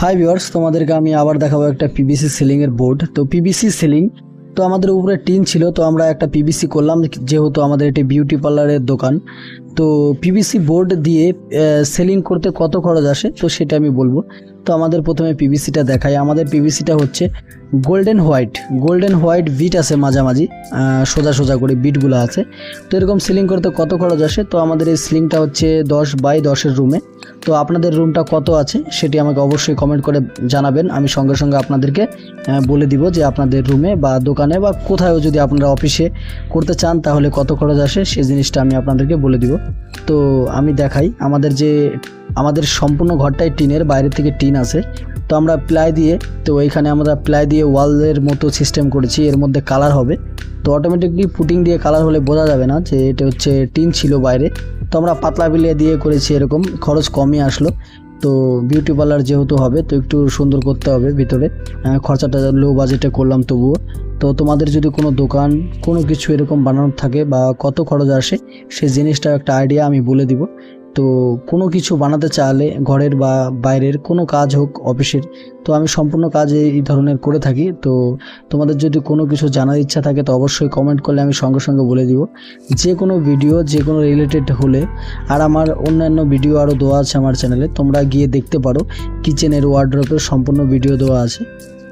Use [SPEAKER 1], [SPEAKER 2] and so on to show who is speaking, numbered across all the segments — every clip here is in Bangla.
[SPEAKER 1] হাই ভিউয়ার্স তোমাদেরকে আমি আবার দেখাবো একটা পিবিসি সিলিং এর বোর্ড তো পিবিসি সিলিং তো আমাদের উপরে টিন ছিল, তো আমরা একটা পিবিসি করলাম, যেহেতু আমাদের এটি বিউটি পার্লারের দোকান। তো পিবিসি বোর্ড দিয়ে সেলিং করতে কত খরচ আসে, তো সেটা আমি বলব। তো আমাদের প্রথমে পিবিসিটা দেখাই। আমাদের পিবিসিটা হচ্ছে golden white golden white bit আছে মাঝামাঝি সোজা সোজা করে বিটগুলো আছে। তো এরকম সিলিং করতে কত খরচ আসে? তো আমাদের এই সিলিংটা হচ্ছে দশ বাই দশের রুমে তো আপনাদের রুমটা কত আছে সেটি আমাকে অবশ্যই কমেন্ট করে জানাবেন। আমি সঙ্গে সঙ্গে আপনাদেরকে বলে দিব যে আপনাদের রুমে বা দোকানে বা কোথাও যদি আপনারা অফিসে করতে চান তাহলে কত খরচ আসে সে জিনিসটা আমি আপনাদেরকে বলে দিব। তো আমি দেখাই, আমাদের যে, আমাদের সম্পূর্ণ ঘরটাই টিনের বাইরে থেকে টিন আছে। তো আমরা প্লাই দিয়ে, তো এইখানে আমরা প্লাই দিয়ে ওয়ালের মতো সিস্টেম করেছি, এর মধ্যে কালার হবে। তো অটোমেটিকলি পুটিং দিয়ে কালার হলে বোঝা যাবে না যে এটা হচ্ছে টিন ছিল বাইরে। তো আমরা পাতলা বিলিয়ে দিয়ে করেছি, এরকম খরচ কমই আসলো। তো বিউটি পার্লার যেহেতু হবে, তো একটু সুন্দর করতে হবে ভিতরে। খরচাটা লো বাজেটে করলাম তবুও। তো তোমাদের যদি কোনো দোকান, কোনো কিছু এরকম বানানোর থাকে বা কত খরচ আসে সেই জিনিসটা একটা আইডিয়া আমি বলে দিব। তো কোনো কিছু বানাতে চাইলে ঘরের বা বাইরের কোনো কাজ হোক অফিসের, তো আমি সম্পূর্ণ কাজ এই ধরনের করে থাকি। তো তোমাদের যদি কোনো কিছু জানার ইচ্ছা থাকে তো অবশ্যই কমেন্ট করলে আমি সঙ্গে সঙ্গে বলে দিব। যে কোনো ভিডিও যে কোনো রিলেটেড হলে আর আমার অন্যান্য ভিডিও আরও দেওয়া আছে আমার চ্যানেলে তোমরা গিয়ে দেখতে পারো। কিচেনের ওয়ার্ড্রপের সম্পূর্ণ ভিডিও দেওয়া আছে।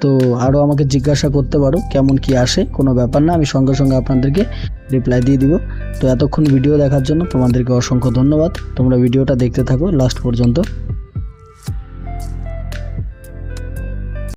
[SPEAKER 1] তো আরও আমাকে জিজ্ঞাসা করতে পারো কেমন কি আসে, কোনো ব্যাপার না, আমি সঙ্গে সঙ্গে আপনাদেরকে রিপ্লাই দিয়ে দিব। তো এতক্ষণ ভিডিও দেখার জন্য তোমাদেরকে অসংখ্য ধন্যবাদ। তোমরা ভিডিওটা দেখতে থাকো লাস্ট পর্যন্ত।